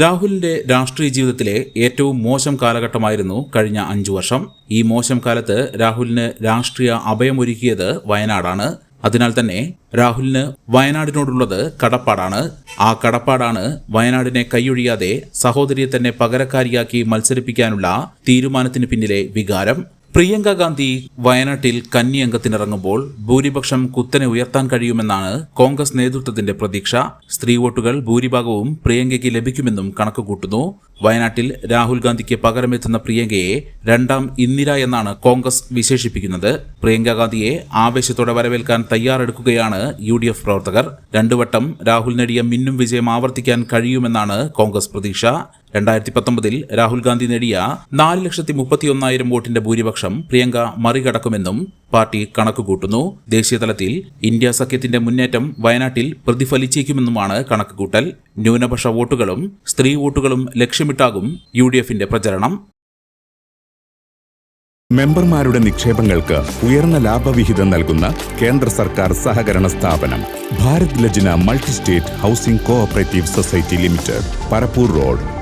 രാഹുലിന്റെ രാഷ്ട്രീയ ജീവിതത്തിലെ ഏറ്റവും മോശം കാലഘട്ടമായിരുന്നു കഴിഞ്ഞ അഞ്ചു വർഷം. ഈ മോശം കാലത്ത് രാഹുലിന് രാഷ്ട്രീയ അഭയമൊരുക്കിയത് വയനാടാണ്. അതിനാൽ തന്നെ രാഹുലിന് വയനാടിനോടുള്ളത് കടപ്പാടാണ്. ആ കടപ്പാടാണ് വയനാടിനെ കൈയൊഴിയാതെ സഹോദരിയെ തന്നെ പകരക്കാരിയാക്കി മത്സരിപ്പിക്കാനുള്ള തീരുമാനത്തിന് പിന്നിലെ വികാരം. പ്രിയങ്ക ഗാന്ധി വയനാട്ടിൽ കന്നി അംഗത്തിനിറങ്ങുമ്പോൾ ഭൂരിപക്ഷം കുത്തനെ ഉയർത്താൻ കഴിയുമെന്നാണ് കോൺഗ്രസ് നേതൃത്വത്തിന്റെ പ്രതീക്ഷ. സ്ത്രീ വോട്ടുകൾ ഭൂരിഭാഗവും പ്രിയങ്കയ്ക്ക് ലഭിക്കുമെന്നും കണക്കുകൂട്ടുന്നു. വയനാട്ടിൽ രാഹുൽ ഗാന്ധിക്ക് പകരമെത്തുന്ന പ്രിയങ്കയെ രണ്ടാം ഇന്ദിര എന്നാണ് കോൺഗ്രസ് വിശേഷിപ്പിക്കുന്നത്. പ്രിയങ്ക ഗാന്ധിയെ ആവേശത്തോടെ വരവേൽക്കാൻ തയ്യാറെടുക്കുകയാണ് യു ഡി എഫ് പ്രവർത്തകർ. രണ്ടുവട്ടം രാഹുൽ നേടിയ മിന്നും വിജയം ആവർത്തിക്കാൻ കഴിയുമെന്നാണ് കോൺഗ്രസ് പ്രതീക്ഷ. രണ്ടായിരത്തി പത്തൊമ്പതിൽ രാഹുൽ ഗാന്ധി നേടിയ നാല് ലക്ഷത്തി മുപ്പത്തിയൊന്നായിരം വോട്ടിന്റെ ഭൂരിപക്ഷം പ്രിയങ്ക മറികടക്കുമെന്നും പാർട്ടി കണക്കുകൂട്ടുന്നു. ദേശീയതലത്തിൽ ഇന്ത്യ സഖ്യത്തിന്റെ മുന്നേറ്റം വയനാട്ടിൽ പ്രതിഫലിച്ചേക്കുമെന്നുമാണ് കണക്കുകൂട്ടൽ. ന്യൂനപക്ഷ വോട്ടുകളും സ്ത്രീ വോട്ടുകളും ലക്ഷ്യമിട്ടാകും യു പ്രചരണം. മെമ്പർമാരുടെ നിക്ഷേപങ്ങൾക്ക് ഉയർന്ന ലാഭവിഹിതം നൽകുന്ന കേന്ദ്ര സർക്കാർ സഹകരണ സ്ഥാപനം Bharat Lajna multi state housing cooperative society limited Parappur road.